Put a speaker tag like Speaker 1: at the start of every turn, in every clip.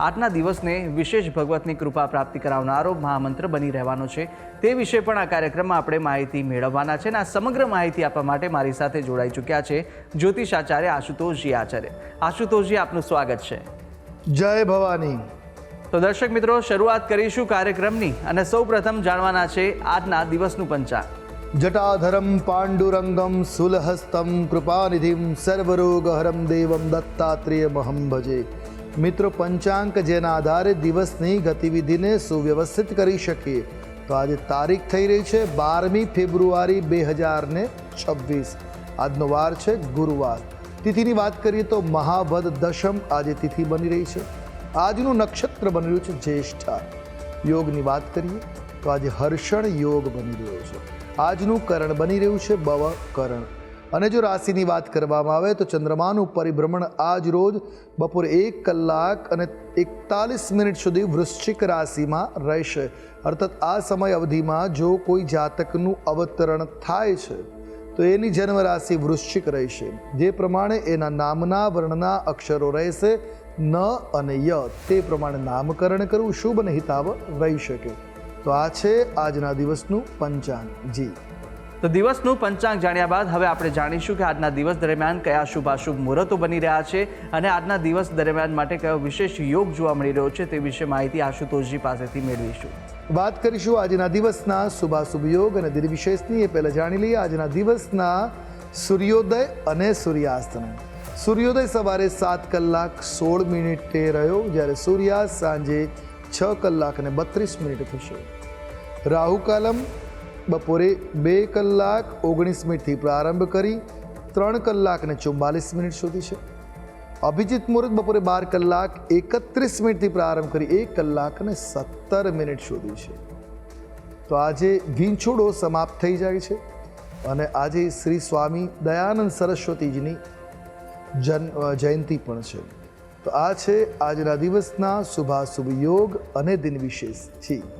Speaker 1: આજના દિવસને વિશેષ ભગવતની કૃપા પ્રાપ્તિ કરાવનારો મહામંત્ર બની રહેવાનો છે. તે વિશે પણ આ કાર્યક્રમમાં આપણે માહિતી મેળવવાના છે અને આ સમગ્ર માહિતી આપવા માટે મારી સાથે જોડાઈ ચૂક્યા છે જ્યોતિષ આચાર્ય આશુતોષજી આચાર્ય. આશુતોષજી આપનું સ્વાગત છે.
Speaker 2: જય ભવાની.
Speaker 1: તો દર્શક મિત્રો શરૂઆત કરીશું કાર્યક્રમની અને સૌ પ્રથમ જાણવાના છે આજના દિવસનું પંચાંગ.
Speaker 2: જટાધરમ પાંડુરંગમ સુલહસ્તમ કૃપાનિધિમ સર્વરોગહરમ દેવમ દત્તાત્રેય મહમ ભજે. મિત્રો પંચાંક જેના આધારે દિવસની ગતિવિધિને સુવ્યવસ્થિત કરી શકીએ. તો આજે તારીખ થઈ રહી છે બારમી ફેબ્રુઆરી બે હજાર ને છવ્વીસ. આજનો વાર છે ગુરુવાર. તિથિની વાત કરીએ તો મહાવદ દશમ આજે તિથિ બની રહી છે. આજનું નક્ષત્ર બની રહ્યું છે જ્યેષ્ઠા. યોગની વાત કરીએ તો આજે હર્ષણ યોગ બની રહ્યો છે. આજનું કરણ બની રહ્યું છે બવ કરણ. અને જો રાશિની વાત કરવામાં આવે તો ચંદ્રમાનું પરિભ્રમણ આજ રોજ બપોરે એક કલાક અને એકતાલીસ મિનિટ સુધી વૃશ્ચિક રાશિમાં રહેશે. અર્થાત આ સમય અવધિમાં જો કોઈ જાતકનું અવતરણ થાય છે, તો એની જન્મ રાશિ વૃશ્ચિક રહેશે. જે પ્રમાણે એના નામના વર્ણના અક્ષરો રહેશે, ન અને ય. તે પ્રમાણે નામકરણ કરવું શુભ અને હિતાવ રહી શકે. તો આ છે આજના દિવસનું પંચાંગ. જી.
Speaker 1: તો દિવસનું પંચાંગ જાણ્યા બાદ હવે આપણે જાણીશું કે આજના દિવસ દરમિયાન કયા શુભાશુભ મુહૂર્તો બની રહ્યા છે અને આજના દિવસ દરમિયાન માટે કયો વિશેષ યોગ જોવા મળી રહ્યો છે તે વિશે માહિતી આશુતોષજી પાસેથી મેળવીશું.
Speaker 2: વાત કરીશું આજના દિવસના શુભાશુભ યોગ અને દિનવિશેષની એ પહેલાં જાણી લઈએ આજના દિવસના સૂર્યોદય અને સૂર્યાસ્તનું. સૂર્યોદય સવારે સાત કલાક સોળ મિનિટે રહ્યો, જ્યારે સૂર્યાસ્ત સાંજે છ કલાક અને બત્રીસ મિનિટ થશે. રાહુકાલમ બપોરે બે કલાક ઓગણીસ મિનિટથી પ્રારંભ કરી ત્રણ કલાક અને ચુમ્માલીસ મિનિટ સુધી છે. અભિજીત મુહૂર્ત બપોરે બાર કલાક એકત્રીસ મિનિટથી પ્રારંભ કરી એક કલાક અને સત્તર મિનિટ સુધી છે. તો આજે વીંછોડો સમાપ્ત થઈ જાય છે અને આજે શ્રી સ્વામી દયાનંદ સરસ્વતીજીની જન જયંતિ પણ છે. તો આ છે આજના દિવસના શુભાશુભ યોગ અને દિન વિશેષ જી
Speaker 1: તો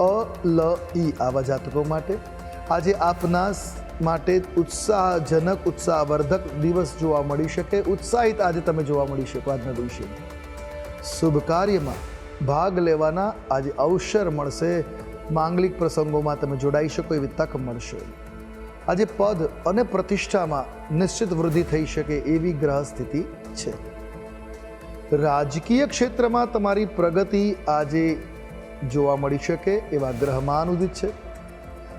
Speaker 2: અ, લ ઈ આવા જાતકો માટે. આજે આપના માટે ઉત્સાહજનક, ઉત્સાહવર્ધક દિવસ જોવા મળી શકે. ઉત્સાહિત આજે તમે જોવા મળી શકો આજના દિવસે. શુભ કાર્યમાં ભાગ લેવાના આજે અવસર મળશે. માંગલિક પ્રસંગોમાં તમે જોડાઈ શકો એવી તક મળશે. આજે પદ અને પ્રતિષ્ઠામાં નિશ્ચિત વૃદ્ધિ થઈ શકે એવી ગ્રહ સ્થિતિ છે. રાજકીય ક્ષેત્રમાં તમારી પ્રગતિ આજે જોવા મળી શકે એવા ગ્રહમાન ઉદિત છે.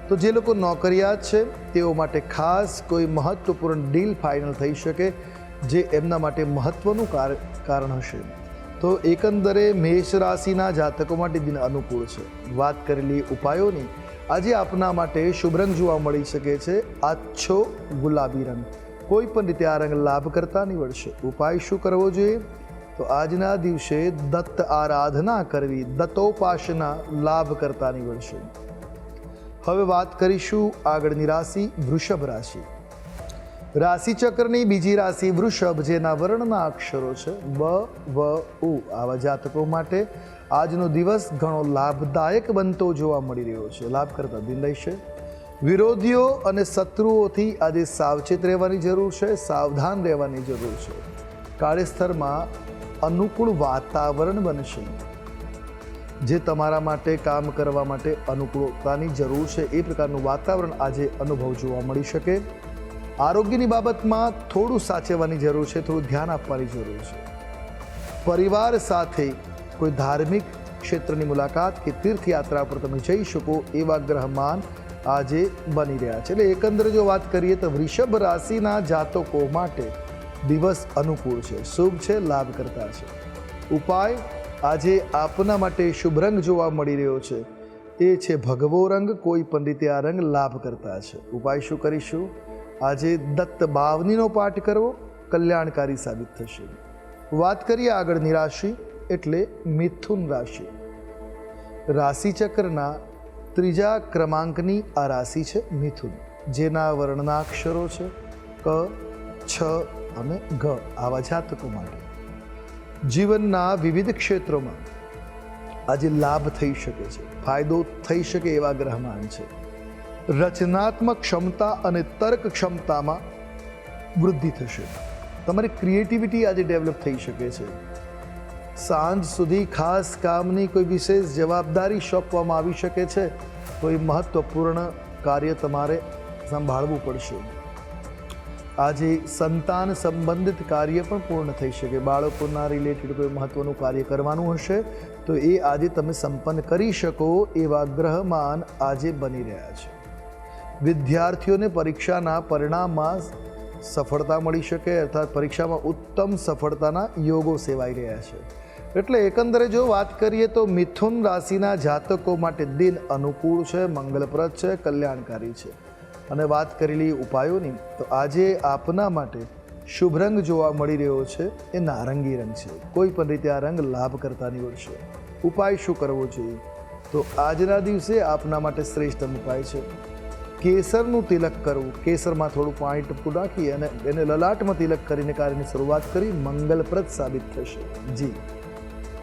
Speaker 2: તો જે લોકો નોકરિયાત છે, તેઓ માટે ખાસ કોઈ મહત્વપૂર્ણ ડીલ ફાઇનલ થઈ શકે જે એમના માટે મહત્વનું કાર- કારણ હશે. તો એકંદરે મેષ રાશિના જાતકો માટે દિન અનુકૂળ છે. વાત કરેલી ઉપાયોની, આજે આપના માટે શુભ રંગ જોવા મળી શકે છે. આછો ગુલાબી રંગ. કોઈ પણ રીતે આ રંગ લાભ કરતા નીવડશે. ઉપાય શું કરવો જોઈએ? તો આજના દિવસે દત્ત આરાધના કરવી, દત્તોપાસના લાભ કરતા નીવડશે. હવે વાત કરીશું આગળની રાશિ વૃષભ રાશિ. રાશિચક્રની બીજી રાશિ વૃષભ, જેના વર્ણના અક્ષરો છે બ, વ, ઉ. આવા જાતકો માટે આજનો દિવસ ઘણો લાભદાયક બનતો જોવા મળી રહ્યો છે. લાભ કરતા દિન રહેશે વિરોધીઓ અને શત્રુઓથી આજે સાવચેત રહેવાની જરૂર છે, સાવધાન રહેવાની જરૂર છે. કાર્યસ્થળમાં અનુકૂળ વાતાવરણ બનશે. જે તમારા માટે કામ કરવા માટે અનુકૂળતાની જરૂર છે, એ પ્રકારનું વાતાવરણ આજે અનુભવ જોવા મળી શકે. આરોગ્યની બાબતમાં થોડું સાચવવાની જરૂર છે, થોડું ધ્યાન આપવાની જરૂર છે. પરિવાર સાથે કોઈ ધાર્મિક ક્ષેત્રની મુલાકાત કે તીર્થયાત્રા પર તમે જઈ શકો એવા ગ્રહમાન આજે બની રહ્યા છે. એટલે એકંદરે જો વાત કરીએ તો વૃષભ રાશિના જાતકો માટે દિવસ અનુકૂળ છે. શુભ છે લાભકર્તા છે. ઉપાય? આજે આપના માટે શુભ રંગ જોવા મળી રહ્યો છે. એ છે ભગવો રંગ, કોઈ પણ રીતે આ રંગ લાભ કરતા છે. ઉપાય શું કરીશું? આજે દત્ત બાવનીનો પાઠ કરવો, કલ્યાણકારી સાબિત થશે. વાત કરીએ આગળની રાશિ, એટલે મિથુન રાશિ. રાશિચક્રના ત્રીજા ક્રમાંકની આ રાશિ છે મિથુન, જેના વર્ણના અક્ષરો છે ક, છ અને ઘ, આવા જાતકો માટે. જીવનના વિવિધ ક્ષેત્રોમાં આજે લાભ થઈ શકે છે, ફાયદો થઈ શકે એવા ગ્રહમાન છે. રચનાત્મક ક્ષમતા અને તર્ક ક્ષમતામાં વૃદ્ધિ થશે. તમારી ક્રિએટિવિટી આજે ડેવલપ થઈ શકે છે. સાંજ સુધી ખાસ કામની કોઈ વિશેષ જવાબદારી સોંપવામાં આવી શકે છે, તો એ મહત્વપૂર્ણ કાર્ય તમારે સંભાળવું પડશે. આજે સંતાન સંબંધિત કાર્ય પણ પૂર્ણ થઈ શકે. બાળકોના રિલેટેડ કોઈ મહત્વનું કાર્ય કરવાનું હશે, તો એ આજે તમે સંપન્ન કરી શકો એવા ગ્રહમાન આજે બની રહ્યા છે. વિદ્યાર્થીઓને પરીક્ષાના પરિણામમાં સફળતા મળી શકે, અર્થાત પરીક્ષામાં ઉત્તમ સફળતાના યોગો સેવાઈ રહ્યા છે. એટલે એકંદરે જો વાત કરીએ તો મિથુન રાશિના જાતકો માટે દિન અનુકૂળ છે, મંગલપ્રદ છે, કલ્યાણકારી છે. અને વાત કરેલી ઉપાયોની, તો આજે આપના માટે શુભ રંગ જોવા મળી રહ્યો છે. એ નારંગી રંગ છે. કોઈ પણ રીતે આ રંગ લાભ કરતા નીવડશે. ઉપાય શું કરવો જોઈએ? તો આજના દિવસે આપના માટે શ્રેષ્ઠ ઉપાય છે. કેસરનું તિલક કરવું. કેસરમાં થોડું પાણી ટપકું નાખી અને એને લલાટમાં તિલક કરીને કાર્યની શરૂઆત કરી મંગલપ્રદ સાબિત થશે. જી.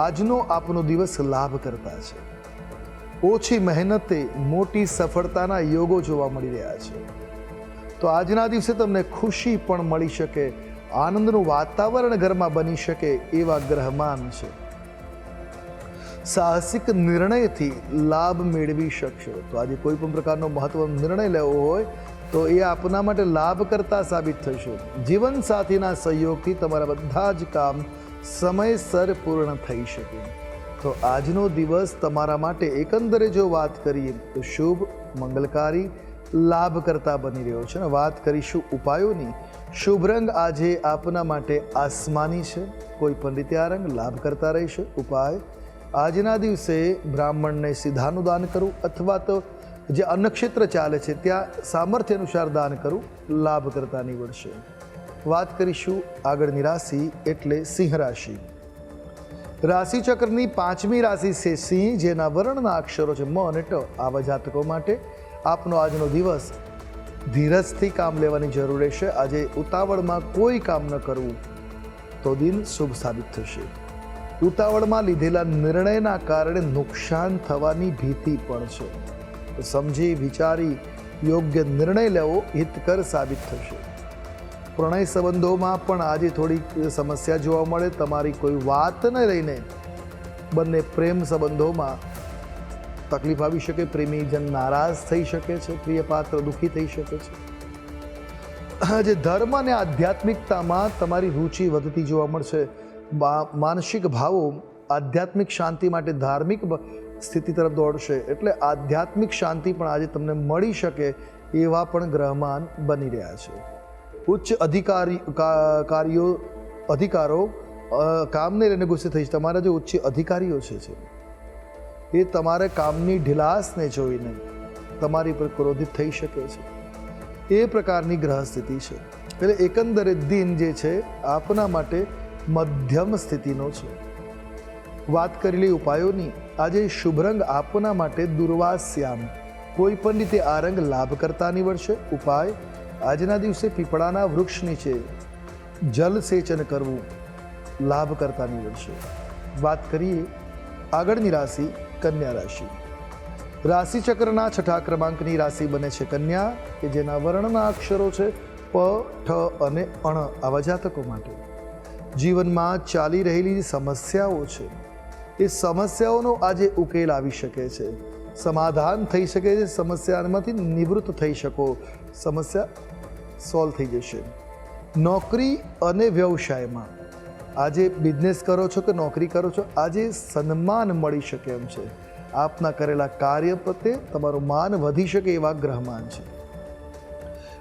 Speaker 2: આજનો આપનો દિવસ લાભ કરતા છે. ઓછી મહેનતે મોટી સફળતાના યોગો જોવા મળી રહ્યા છે. તો આજના દિવસે તમને ખુશી પણ મળી શકે, આનંદનું વાતાવરણ ઘરમાં બની શકે એવા ગ્રહમાન છે. સાહસિક નિર્ણયથી લાભ મેળવી શકશો. તો આજે કોઈ પણ પ્રકારનો મહત્વનો નિર્ણય લેવો હોય, તો એ આપના માટે લાભ કરતા સાબિત થશે. જીવનસાથીના સહયોગથી તમારા બધા જ કામ સમયસર પૂર્ણ થઈ શકે. તો આજનો દિવસ તમારા માટે એકંદરે જો વાત કરીએ, તો શુભ, મંગલકારી લાભ કરતા બની રહ્યો છે. અને વાત કરીશું ઉપાયોની. શુભ રંગ આજે આપના માટે આસમાની છે. કોઈ પણ રીતે આ રંગ લાભ કરતા રહેશે. ઉપાય, આજના દિવસે બ્રાહ્મણને સીધાનું દાન કરવું અથવા તો જે અન્નક્ષેત્ર ચાલે છે, ત્યાં સામર્થ્ય અનુસાર દાન કરવું લાભ કરતા નીવડશે. વાત કરીશું આગળની રાશિ એટલે સિંહ રાશિ. રાશિચક્રની પાંચમી રાશિ છે સિંહ, જેના વર્ણના અક્ષરો છે મ અને ટ આવા જાતકો માટે આપનો આજનો દિવસ ધીરજથી કામ લેવાની જરૂર રહેશે. આજે ઉતાવળમાં કોઈ કામ ન કરવું તો દિન શુભ સાબિત થશે. ઉતાવળમાં લીધેલા નિર્ણયના કારણે નુકસાન થવાની ભીતિ પણ છે. સમજી, વિચારી, યોગ્ય નિર્ણય લેવો હિતકર સાબિત થશે. પ્રણય સંબંધોમાં પણ આજે થોડીક સમસ્યા જોવા મળે. તમારી કોઈ વાતને લઈને બંને પ્રેમ સંબંધોમાં તકલીફ આવી શકે પ્રેમીજન નારાજ થઈ શકે છે, પ્રિય પાત્ર દુઃખી થઈ શકે છે. આજે ધર્મ અને આધ્યાત્મિકતામાં તમારી રુચિ વધતી જોવા મળશે. માનસિક ભાવો આધ્યાત્મિક શાંતિ માટે ધાર્મિક સ્થિતિ તરફ દોડશે. એટલે આધ્યાત્મિક શાંતિ પણ આજે તમને મળી શકે એવા પણ ગ્રહમાન બની રહ્યા છે. ઉચ્ચ અધિકારી કાર્યો અધિકારો કામને લઈને ગુસ્સે થઈ છે. તમારા જે ઉચ્ચ અધિકારીઓ છે એ તમારે કામની ઢીલાસને જોઈને તમારી પર ક્રોધિત થઈ શકે છે. એ પ્રકારની ગ્રહ સ્થિતિ છે. એટલે એકંદરે દિન જે છે, આપના માટે મધ્યમ સ્થિતિનો છે. વાત કરેલી ઉપાયોની, આજે શુભ રંગ આપના માટે દુર્વાસ્યામ. કોઈ પણ રીતે આ રંગ લાભકર્તા નીવડશે. ઉપાય આજના દિવસે પીપળાના વૃક્ષ નીચે જલ સેચન કરવું લાભકર્તા નીવડશે. વાત કરીએ આગળની રાશિ, કન્યા રાશિ. રાશિ ચક્રના છઠ્ઠા ક્રમાંકની રાશિ બને છે કન્યા, કે જેના વર્ણના અક્ષરો છે પ, ઠ અને અણ આવા જાતકો માટે. જીવનમાં ચાલી રહેલી સમસ્યાઓ છે. એ સમસ્યાઓનો આજે ઉકેલ આવી શકે છે. સમાધાન થઈ શકે છે સમસ્યામાંથી નિવૃત્ત થઈ શકો. સમસ્યા સોલ્વ થઈ જશે. નોકરી અને વ્યવસાયમાં. આજે બિઝનેસ કરો છો કે નોકરી કરો છો, આજે સન્માન મળી શકે એમ છે. આપના કરેલા કાર્ય પ્રત્યે તમારું માન વધી શકે એવા ગ્રહમાન છે.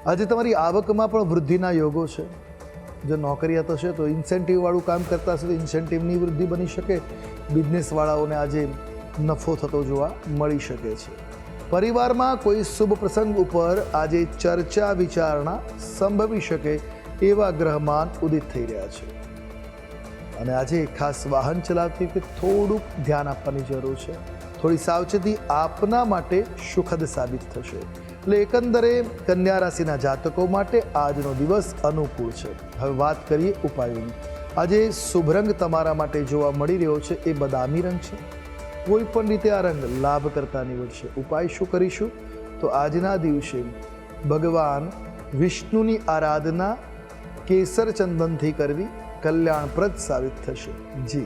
Speaker 2: આજે તમારી આવકમાં પણ વૃદ્ધિના યોગો છે. જો નોકરિયાત હશે તો ઇન્સેન્ટિવવાળું કામ કરતા હશે તો ઇન્સેન્ટિવની વૃદ્ધિ બની શકે. બિઝનેસવાળાઓને આજે નફો થતો જોવા મળી શકે છે. પરિવારમાં કોઈ શુભ પ્રસંગ ઉપર આજે ચર્ચા વિચારણા સંભવી શકે એવા ગ્રહમાન ઉદિત થઈ રહ્યા છે. અને આજે ખાસ વાહન ચલાવતી વખતે થોડુંક ધ્યાન આપવાની જરૂર છે. થોડી સાવચેતી આપના માટે સુખદ સાબિત થશે. એટલે એકંદરે કન્યા રાશિના જાતકો માટે આજનો દિવસ અનુકૂળ છે. હવે વાત કરીએ ઉપાયોની. આજે શુભ રંગ તમારા માટે જોવા મળી રહ્યો છે. એ બદામી રંગ છે. કોઈ પણ રીતે આ રંગ લાભ કરતા નીવડશે. ઉપાય શું કરીશું? તો આજના દિવસે ભગવાન વિષ્ણુની આરાધના કેસર ચંદનથી કરવી કલ્યાણપ્રદ સાબિત થશે. જી.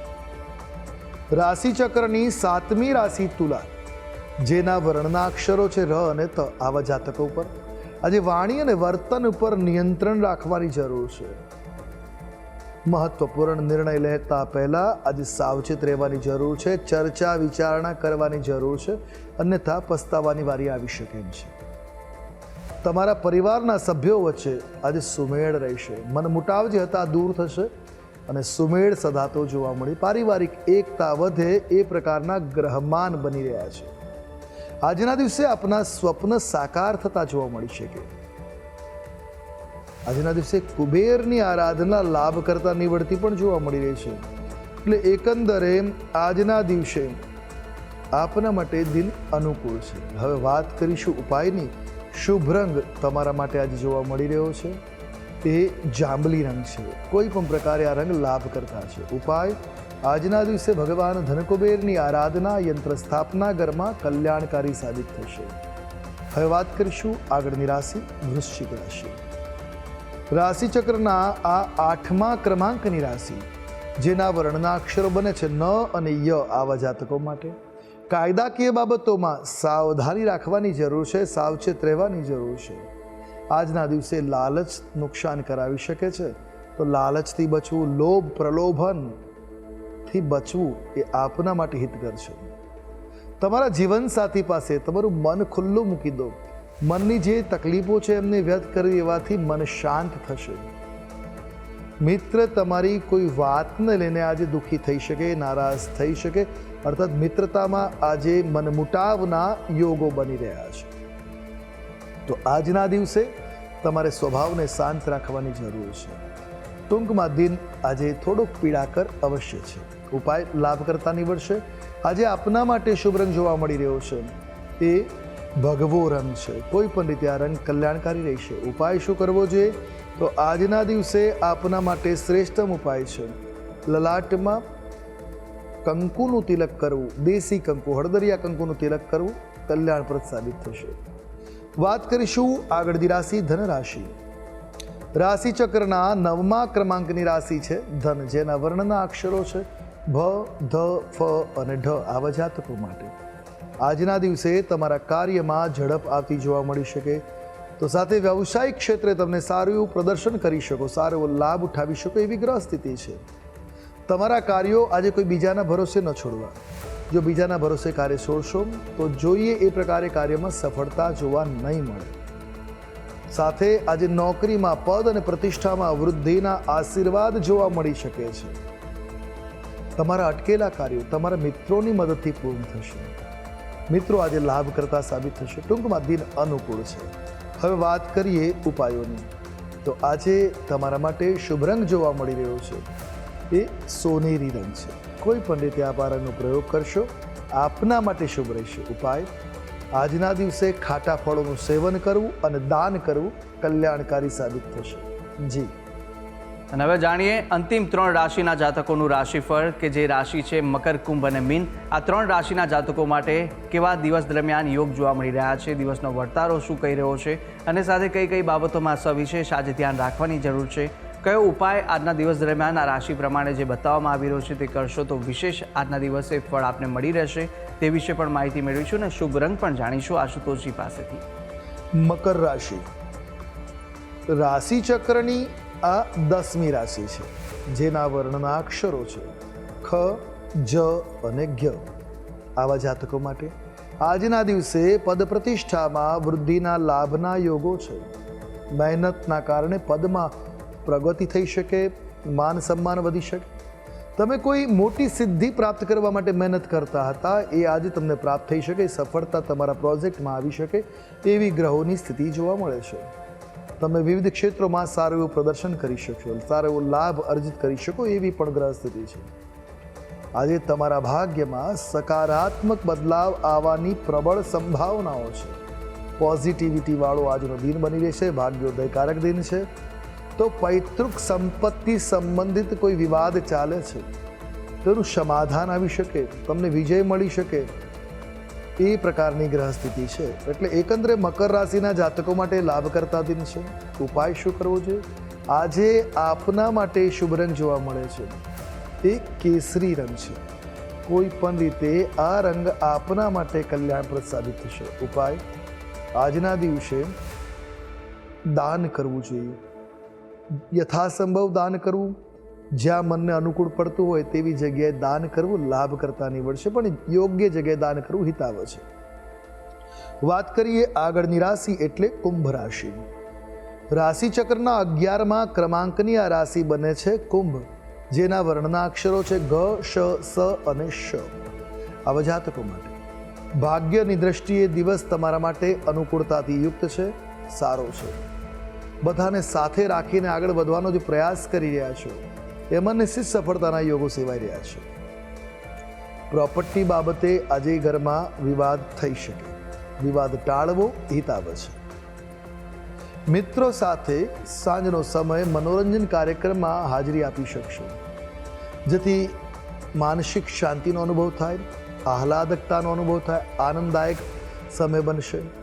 Speaker 2: રાશિ ચક્રની સાતમી રાશિ તુલા. જેના વર્ણના અક્ષરો છે ર અને ત આવા જાતકો ઉપર. આજે વાણી અને વર્તન ઉપર નિયંત્રણ રાખવાની જરૂર છે. મહત્વપૂર્ણ નિર્ણય લેતા પહેલા આજે સાવચેત રહેવાની જરૂર છે, ચર્ચા વિચારણા કરવાની જરૂર છે, અન્યથા પસ્તાવાની વારી આવી શકે છે. તમારા પરિવારના સભ્યો વચ્ચે આજે સુમેળ રહેશે. મન મુટાવ જે હતા, દૂર થશે. અને સુમેળ સધાતો જોવા મળી. પારિવારિક એકતા વધે એ પ્રકારના ગ્રહમાન બની રહ્યા છે. આજના દિવસે આપના સ્વપ્ન સાકાર થતા જોવા મળી શકે. આજના દિવસે કુબેરની આરાધના લાભ કરતા નીવડતી પણ જોવા મળી રહી છે. એટલે એકંદરે આજના દિવસે આપના માટે દિન અનુકૂળ છે. હવે વાત કરીશું ઉપાયની. શુભ રંગ તમારા માટે આજે જોવા મળી રહ્યો છે. તે જાંબલી રંગ છે. કોઈ પણ પ્રકારે આ રંગ લાભ કરતા છે. ઉપાય? આજના દિવસે ભગવાન ધનકુબેરની આરાધના યંત્ર સ્થાપના ઘરમાં કલ્યાણકારી સાબિત થશે. હવે વાત કરીશું આગળની રાશિ, વૃશ્ચિક રાશિ. રાશિચક્રના આ આઠમા ક્રમાંકની રાશિ, જેના વર્ણના અક્ષરો બને છે ન અને ય આવા જાતકો માટે. કાયદાકીય બાબતોમાં સાવધાની રાખવાની જરૂર છે, સાવચેત રહેવાની જરૂર છે. આજના દિવસે લાલચ નુકસાન કરાવી શકે છે. તો લાલચથી બચવું, લોભ પ્રલોભનથી બચવું એ આપના માટે હિતકર છે. તમારા જીવનસાથી પાસે તમારું મન ખુલ્લું મૂકી દો. મનની જે તકલીફો છે એમને વ્યક્ત કરી એવાથી મન શાંત થશે. મિત્ર, તમારી કોઈ વાતને લઈને આજે દુઃખી થઈ શકે, નારાજ થઈ શકે, અર્થાત મિત્રતામાં આજે મનમુટાવના યોગો બની રહ્યા છે. તો આજના દિવસે તમારે સ્વભાવને શાંત રાખવાની જરૂર છે. ટૂંકમાં દિન આજે થોડોક પીડાકર અવશ્ય છે. ઉપાય લાભ કરતા નીવડશે. આજે આપના માટે શુભ રંગ જોવા મળી રહ્યો છે. એ ભગવો રંગ છે. કોઈ પણ રીતે આ રંગ કલ્યાણકારી રહેશે. ઉપાય શું કરવો જોઈએ? તો આજના દિવસે આપના માટે શ્રેષ્ઠમ ઉપાય છે. લલાટમાં કંકુનું તિલક કરવું. દેશી કંકુ, હળદરિયા કંકુનું તિલક કરવું કલ્યાણપ્રદ સાબિત થશે. વાત કરીશું આગળની રાશિ ધન રાશિ. રાશિ નવમા ક્રમાંકની રાશિ છે ધન, જેના વર્ણના અક્ષરો છે ભ, ધ, ફ અને ઢ આવા જાતકો માટે. આજના દિવસે તમારા કાર્યમાં ઝડપ આવતી જોવા મળી શકે. તો સાથે વ્યવસાયિક ક્ષેત્રે તમને સારું એવું પ્રદર્શન કરી શકો, સારો એવો લાભ ઉઠાવી શકો એવી ગ્રહ સ્થિતિ છે. તમારા કાર્યો આજે કોઈ બીજાના ભરોસે ન છોડવા. જો બીજાના ભરોસે કાર્ય છોડશો, તો જોઈએ એ પ્રકારે કાર્યમાં સફળતા જોવા નહીં મળે. સાથે આજે નોકરીમાં પદ અને પ્રતિષ્ઠામાં વૃદ્ધિના આશીર્વાદ જોવા મળી શકે છે. તમારા અટકેલા કાર્યો તમારા મિત્રોની મદદથી પૂર્ણ થશે. મિત્રો, આજે લાભ કરતા સાબિત થશે. ટૂંકમાં દિન અનુકૂળ છે. હવે વાત કરીએ ઉપાયોની. તો આજે તમારા માટે શુભ રંગ જોવા મળી રહ્યો છે. એ સોનેરી રંગ છે. કોઈ પણ રીતે આ રંગનો પ્રયોગ કરશો? આપના માટે શુભ રહેશે. ઉપાય? આજના દિવસે ખાટા ફળોનું સેવન કરવું અને દાન કરવું કલ્યાણકારી સાબિત થશે. જી.
Speaker 1: અને હવે જાણીએ અંતિમ ત્રણ રાશિના જાતકોનું રાશિફળ કે જે રાશિ છે મકર, કુંભ અને મીન. આ ત્રણ રાશિના જાતકો માટે કેવા દિવસ દરમિયાન યોગ જોવા મળી રહ્યા છે? દિવસનો વર્તારો શું કહી રહ્યો છે? અને સાથે કઈ કઈ બાબતોમાં સવિશેષ આજે ધ્યાન રાખવાની જરૂર છે? કયો ઉપાય આજના દિવસ દરમિયાન આ રાશિ પ્રમાણે જે બતાવવામાં આવી રહ્યો છે તે કરશો તો વિશેષ આજના દિવસે ફળ આપને મળી રહેશે તે વિશે પણ માહિતી મેળવીશું અને શુભ રંગ પણ જાણીશું આશુતોષજી પાસેથી.
Speaker 2: મકર રાશિ. રાશિ ચક્રની આ દસમી રાશિ છે, જેના વર્ણના અક્ષરો છે, ખ, જ અને જ્ઞ આવા જાતકો માટે આજના દિવસે પદ પ્રતિષ્ઠામાં વૃદ્ધિના લાભના યોગો છે. મહેનતના કારણે પદમાં પ્રગતિ થઈ શકે, માન સન્માન વધી શકે. તમે કોઈ મોટી સિદ્ધિ પ્રાપ્ત કરવા માટે મહેનત કરતા હતા, એ આજે તમને પ્રાપ્ત થઈ શકે, સફળતા તમારા પ્રોજેક્ટમાં આવી શકે, એવી ગ્રહોની સ્થિતિ જોવા મળે છે. તમે વિવિધ ક્ષેત્રોમાં સારું એવું પ્રદર્શન કરી શકશો, સારો એવો લાભ અર્જિત કરી શકો, એવી પણ ગ્રહ સ્થિતિ છે. આજે તમારા ભાગ્યમાં સકારાત્મક બદલાવ આવવાની પ્રબળ સંભાવનાઓ છે. પોઝિટિવિટી વાળો આજનો દિન બની રહેશે, ભાગ્યોદયકારક દિન છે. તો પૈતૃક સંપત્તિ સંબંધિત કોઈ વિવાદ ચાલે છે? તેનું સમાધાન આવી શકે, તમને વિજય મળી શકે. એ પ્રકારની ગ્રહ સ્થિતિ છે. એટલે એકંદરે મકર રાશિના જાતકો માટે લાભકર્તા દિન છે. ઉપાય શું કરવો જોઈએ? આજે આપના માટે શુભ રંગ જોવા મળે છે. એ કેસરી રંગ છે. કોઈ પણ રીતે આ રંગ આપના માટે કલ્યાણપ્રદ સાબિત થશે. ઉપાય? આજના દિવસે દાન કરવું જોઈએ. યથાસંભવ દાન કરવું, જ્યાં મનને અનુકૂળ પડતું હોય તેવી જગ્યાએ દાન કરવું લાભ કરતા નીવડશે પણ યોગ્ય જગ્યાએ દાન કરવું હિતાવ છે. વાત કરીએ આગળની રાશિ એટલે કુંભ રાશિ. રાશિ ચક્રના અગિયારમાં ક્રમાંકની આ રાશિ બને છે કુંભ, જેના વર્ણના અક્ષરો છે ગ, શ, સ અને શ. આવા જાતકો માટે. ભાગ્યની દ્રષ્ટિએ દિવસ તમારા માટે અનુકૂળતાથી યુક્ત છે, સારો છે. બધાને સાથે રાખીને આગળ વધવાનો જે પ્રયાસ કરી રહ્યા છો. એમાં નિશ્ચિત સફળતાના યોગો સેવાઈ રહ્યા છે. પ્રોપર્ટી બાબતે આજે ઘરમાં વિવાદ થઈ શકે. વિવાદ ટાળવો હિતાવ છે. મિત્રો સાથે સાંજનો સમય મનોરંજન કાર્યક્રમમાં હાજરી આપી શકશો. જેથી માનસિક શાંતિનો અનુભવ થાય, આહલાદકતાનો અનુભવ થાય, આનંદદાયક સમય બનશે.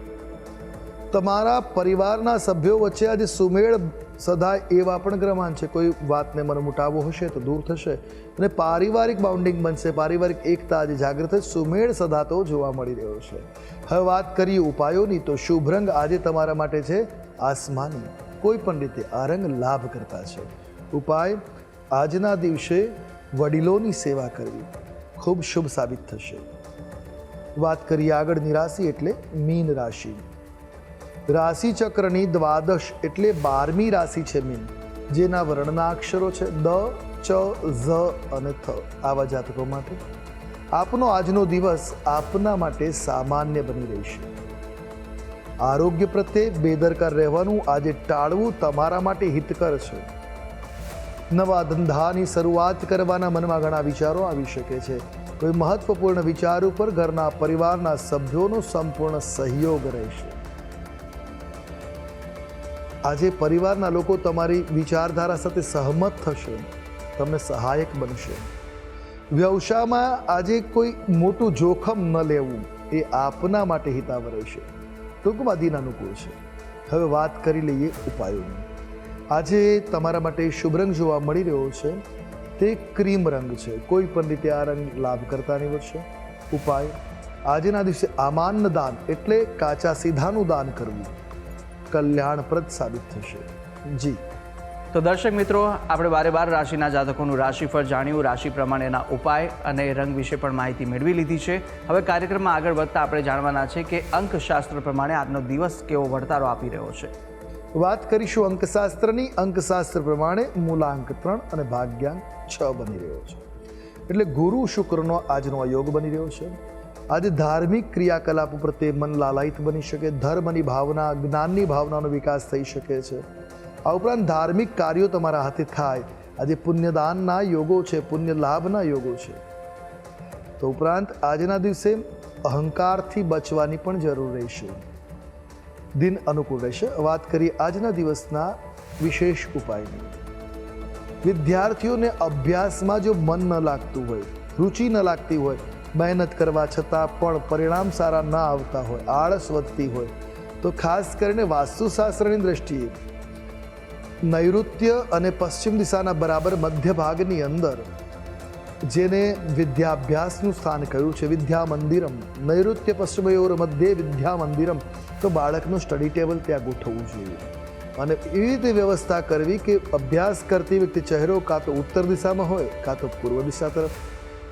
Speaker 2: તમારા પરિવારના સભ્યો વચ્ચે આજે સુમેળ સદાય એવા પણ ગ્રહમાન છે. કોઈ વાતને મને મુટાવો હશે તો દૂર થશે અને પારિવારિક બાઉન્ડિંગ બનશે. પારિવારિક એકતા આજે જાગૃત થશે. સુમેળ સદાતો જોવા મળી રહ્યો છે. હવે વાત કરીએ ઉપાયોની તો શુભ રંગ આજે તમારા માટે છે આસમાની. કોઈ પણ રીતે આ રંગ લાભ કરતા છે. ઉપાય, આજના દિવસે વડીલોની સેવા કરવી. ખૂબ શુભ સાબિત થશે. વાત કરીએ આગળની રાશિ એટલે મીન રાશિ. રાશિ ચક્રની દ્વાદશ એટલે બારમી રાશિ છે મીન, જેના વર્ણના અક્ષરો છે દ, ચ, ઝ અને થ, આવા જાતકો માટે. આપનો આજનો દિવસ આપના માટે સામાન્ય બની રહેશે. આરોગ્ય પ્રત્યે બેદરકાર રહેવાનું આજે ટાળવું તમારા માટે હિતકર છે. નવા ધંધાની શરૂઆત કરવાના મનમાં ઘણા વિચારો આવી શકે છે. કોઈ મહત્વપૂર્ણ વિચાર ઉપર ઘરના પરિવારના સભ્યોનો સંપૂર્ણ સહયોગ રહેશે. આજે પરિવારના લોકો તમારી વિચારધારા સાથે સહમત થશે. તમને સહાયક બનશે. વ્યવસાયમાં આજે કોઈ મોટું જોખમ ન લેવું, એ આપના માટે હિતાવ રહેશે. ટૂંકમાં દિન અનુકૂળ છે. હવે વાત કરી લઈએ ઉપાયોની. આજે તમારા માટે શુભ રંગ જોવા મળી રહ્યો છે. તે ક્રીમ રંગ છે. કોઈ પણ રીતે આ રંગ લાભ કરતા નીવડશે ઉપાય. આજના દિવસે આમાન દાન એટલે કાચા સીધાનું દાન કરવું. કલ્યાણપ્રદ સાબિત થશે. જી.
Speaker 1: તો દર્શક મિત્રો આપણે બારે બાર રાશિના જાતકોનું રાશિફળ જાણ્યું રાશિ પ્રમાણેના ઉપાય અને રંગ વિશે પણ માહિતી મેળવી લીધી છે. હવે કાર્યક્રમમાં આગળ વધતા આપણે જાણવાના છે કે અંકશાસ્ત્ર પ્રમાણે આજનો દિવસ કેવો વળતારો આપી રહ્યો છે.
Speaker 2: વાત કરીશું અંકશાસ્ત્રની. અંકશાસ્ત્ર પ્રમાણે મૂલાંક ત્રણ અને ભાગ્યાંક છ બની રહ્યો છે. એટલે ગુરુ શુક્રનો આજનો આ યોગ બની રહ્યો છે. આજે ધાર્મિક ક્રિયાકલાપ પ્રત્યે મન લાલાયિત બની શકે ધર્મની ભાવના, જ્ઞાનની ભાવનાનો વિકાસ થઈ શકે છે. આ ઉપરાંત ધાર્મિક કાર્યો તમારા હાથે થાય. આજે પુણ્યદાનના યોગો છે પુણ્ય લાભના યોગો છે. તો ઉપરાંત આજના દિવસે અહંકારથી બચવાની પણ જરૂર રહેશે. દિન અનુકૂળ રહેશે. વાત કરીએ આજના દિવસના વિશેષ ઉપાયની. વિદ્યાર્થીઓને અભ્યાસમાં જો મન ન લાગતું હોય, રુચિ ન લાગતી હોય મહેનત કરવા છતાં પણ પરિણામ સારા ન આવતા હોય, આળસ વધતી હોય. તો ખાસ કરીને વાસ્તુશાસ્ત્રની દ્રષ્ટિએ, નૈઋત્ય અને પશ્ચિમ દિશાના બરાબર મધ્ય ભાગની અંદર, જેને વિદ્યાભ્યાસનું સ્થાન કહ્યું છે વિદ્યા મંદિરમ નૈઋત્ય પશ્ચિમયોર મધ્યે વિદ્યા મંદિરમ તો બાળકનું સ્ટડી ટેબલ ત્યાં ગોઠવવું જોઈએ. અને એવી રીતે વ્યવસ્થા કરવી કે અભ્યાસ કરતી વ્યક્તિ ચહેરો કાં તો ઉત્તર દિશામાં હોય, કાં તો પૂર્વ દિશા તરફ.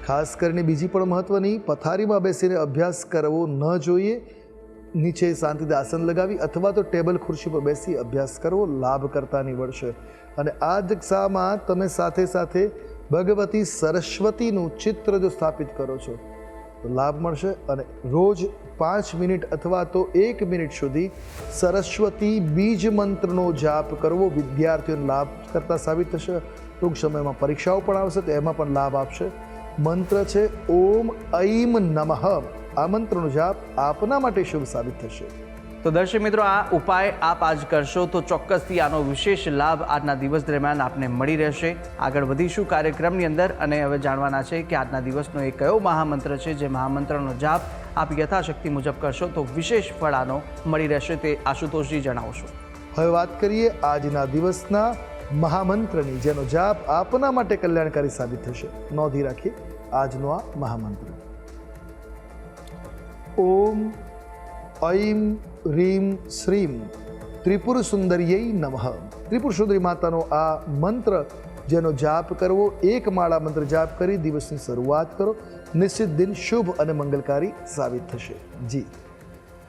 Speaker 2: ખાસ કરીને બીજી પણ મહત્ત્વની પથારીમાં બેસીને અભ્યાસ કરવો ન જોઈએ. નીચે શાંતિથી આસન લગાવી અથવા તો ટેબલ ખુરશી પર બેસી અભ્યાસ કરવો લાભ કરતા નીવડશે અને આ દિશામાં તમે સાથે સાથે ભગવતી સરસ્વતીનું ચિત્ર જો સ્થાપિત કરો છો, તો લાભ મળશે. અને રોજ પાંચ મિનિટ અથવા તો એક મિનિટ સુધી સરસ્વતી બીજ મંત્રનો જાપ કરવો વિદ્યાર્થીઓને લાભ કરતા સાબિત થશે. ટૂંક સમયમાં પરીક્ષાઓ પણ આવશે, તો એમાં પણ લાભ આપશે. મંત્ર છે ઓમ ઐમ નમઃ. આ મંત્રનો જાપ આપના માટે શુભ સાબિત થશે.
Speaker 1: તો દર્શક મિત્રો આ ઉપાય આપ આજ કરશો તો ચોક્કસથી આનો વિશેષ લાભ આજના દિવસ દરમિયાન આપને મળી રહેશે. આગળ વધીશું કાર્યક્રમની અંદર અને હવે જાણવાના છે કે આજના દિવસનો એ કયો મહામંત્ર છે જે મહામંત્રનો જાપ આપ યથાશક્તિ મુજબ કરશો તો વિશેષ ફળ આનો મળી રહેશે તે આશુતોષજી જણાવશો.
Speaker 2: હવે વાત કરીએ આજના દિવસના મહામંત્રની, જેનો જાપ આપના માટે કલ્યાણકારી સાબિત થશે. નોંધી રાખીએ, આજનો આ મહામંત્ર. ઓમ, ઐમ, રીમ, શ્રીમ ત્રિપુર સુંદરીય નમઃ. ત્રિપુર સુંદરી માતાનો આ મંત્ર, જેનો જાપ કરવો, એક માળા મંત્ર જાપ કરી દિવસની શરૂઆત કરો. નિશ્ચિત દિન શુભ અને મંગલકારી સાબિત થશે. જી.